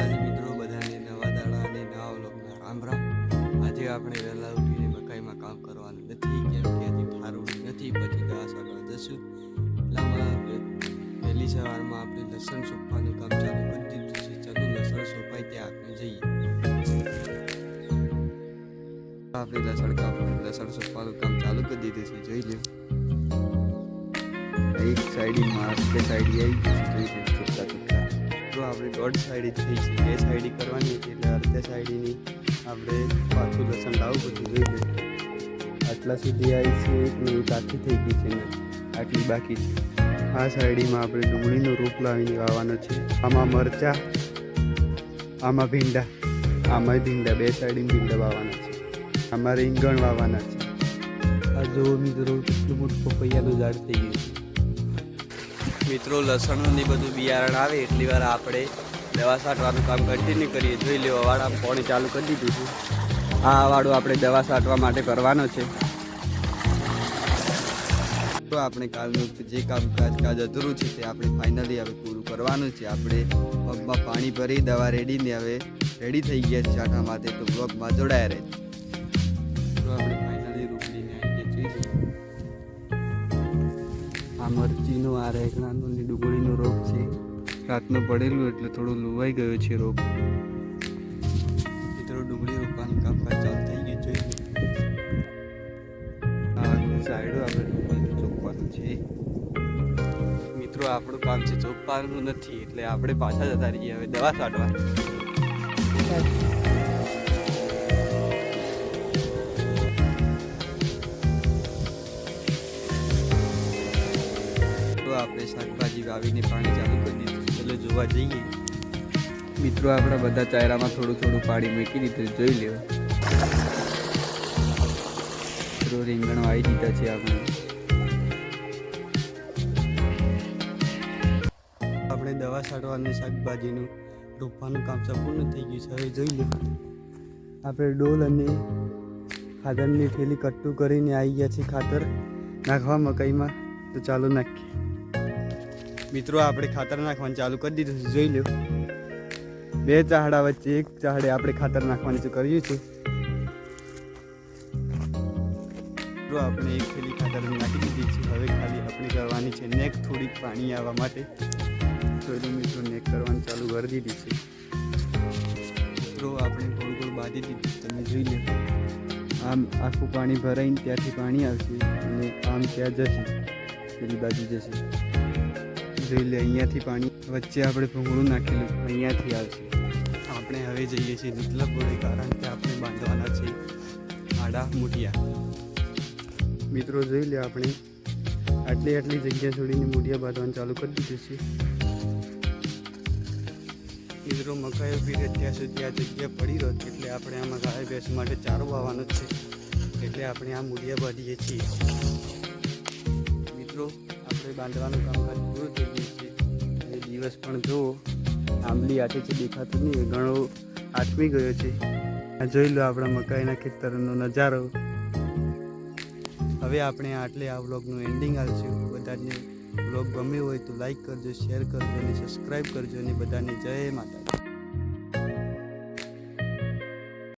આજે મિત્રો, બધાને નવા દાડા અને નવા વ્લોગના રામ રામ. આજે આપણે વહેલા ઉઠીને મકાઈમાં કામ કરવાનું નથી, કેમ કે હજી ઠારું નથી, પછી ઘાસ આગળ જશું. એટલામાં વહેલી સવારમાં આપણે લસણ સોંપવાનું કામ ચાલુ કરી દીધું ચાલો લસણ સોંપાય ત્યાં આપણે જઈએ. આપણે લસણ કામ, લસણ સોંપવાનું કામ ચાલુ કરી દીધું છે, જોઈ લો એક સાઈડ બે સાઈડ આવી ગયું જોઈ લો છૂટતા છૂટતા તો આપણે દોઢ સાઈડી થઈ છે. બે સાઈડી કરવાની હતી એટલે અડધા સાઈડીની આપણે પાછું લસણ લાવવું બધું જોઈ લો આટલા સુધી આવી છે એક મિનિટ આખી થઈ ગઈ છે ને. આટલી બાકી છે. આ સાઈડીમાં આપણે ડુંગળીનો રોપ લાવીને વાવવાનો છે. આમાં મરચા, આમાં ભીંડા આમાં ભીંડા, બે સાઈડ ભીંડા વાવવાના છે. આમાં રીંગણ વાવવાના છે. આ જો મિત્રો, કેટલું મોટું પપૈયાનું ઝાડ થઈ ગયું છે. મિત્રો, લસણનું બધું બિયારણ આવે, એટલી વાર આપણે દવા છાંટવાનું કામ કન્ટિન્યુ કરીએ. જોઈ લેવા વાળા પાણી ચાલુ કરી દીધું છે. આ વાળું આપણે દવા છાંટવા માટે કરવાનો છે. તો આપણે કાલનું જે કામકાજ કાજ અધૂરું છે તે આપણે ફાઇનલી હવે પૂરું કરવાનું છે. આપણે પગમાં પાણી ભરી દવા રેડીને હવે રેડી થઈ ગયા છે છાંટવા માટે. તો બ્લોગમાં જોડાયા રહે આપણે આ મરચીનો, આ રેગણાનો ને ડુંગળીનો રોગ છે. રાતનું પડેલું એટલે થોડું લુવાઈ ગયો છે રોગ મિત્રો, ડુંગળી રોપવાનું કામકાજ ચાલુ થઈ ગયું છે. સાઈડો આપણે ડુંગળીનું ચોપવાનું છે. મિત્રો, આપણું કામ છે ચોપવાનું નથી, એટલે આપણે પાછા જતા રહીએ. હવે દવા છાંટવા આપણે શાકભાજી વાવીને પાણી ચાલુ કરી દીધું ચલો જોવા જઈએ. મિત્રો, આપણા બધા ચાયરામાં થોડું થોડું પાણી મૂકી દીધું જોઈ લેવા મિત્રો, રીંગણ વાવી દીધા છે આપણે. આપણે દવા છાંટવાનું શાકભાજીનું રોપવાનું કામ સંપૂર્ણ થઈ ગયું છે. હવે જોઈ લો આપણે ડોલ અને ખાતરની થેલી કટ્ટું કરીને આવી ગયા છે ખાતર નાખવા મકાઈમાં. તો ચાલો નાખીએ. મિત્રો, આપણે ખાતર નાખવાનું ચાલુ કરી દીધું છે, જોઈ લો બે ચાહડા વચ્ચે એક ચાહડે આપણે ખાતર નાખવાનું કર્યું છે. મિત્રો, આપણે એક થેલી ખાતર નાખી દીધી છે, હવે ખાલી આપણે કરવાની છે, નેક થોડીક પાણી આવવા માટે. એનું મિત્રો, નેક કરવાનું ચાલુ કરી દીધી છે. મિત્રો, આપણે ગોળ ગોળ બાંધી દીધી તમે જોઈ લો આમ આખું પાણી ભરાઈને ત્યાંથી પાણી આવશે અને આમ ત્યાં જશે, પેલી બાજુ જશે. જોઈ લે, અહીંયાથી પાણી, વચ્ચે આપણે ભૂંગળું નાખેલું અહીંયાથી આવશે. આપણે હવે જઈએ છીએ મતલબ બોળે કારણ કે આપણે બાંધવાના છે આડા મૂઢિયા મિત્રો જોઈ લે આપણે, આટલી આટલી જગ્યા છોડીને મૂઢિયા બાંધવાનું ચાલુ કરી દીધું છે. મિત્રો મકાઈ ઊભી રહે ત્યાં સુધી આ જગ્યા પડી રહે એટલે આપણે આમાં ગાય ભેંસ માટે ચારો વાવવાનો છે. એટલે આપણે આ મૂઢિયા બાંધીએ છીએ. મિત્રો આપણે બાંધવાનું કામકાજ પૂરું થઈ ગયું છે. દિવસ પણ જુઓ આંબલી આટે છે, દેખાતું નહીં ઘણો આથમી ગયો છે. જોઈ લો આપણા મકાઈના ખેતરનો નજારો. હવે આપણે આટલે આ વ્લોગનું એન્ડિંગ આવશું બધાને વ્લોગ ગમ્યો હોય તો લાઈક કરજો, શેર કરજો અને સબસ્ક્રાઈબ કરજો. અને બધાને જય માતા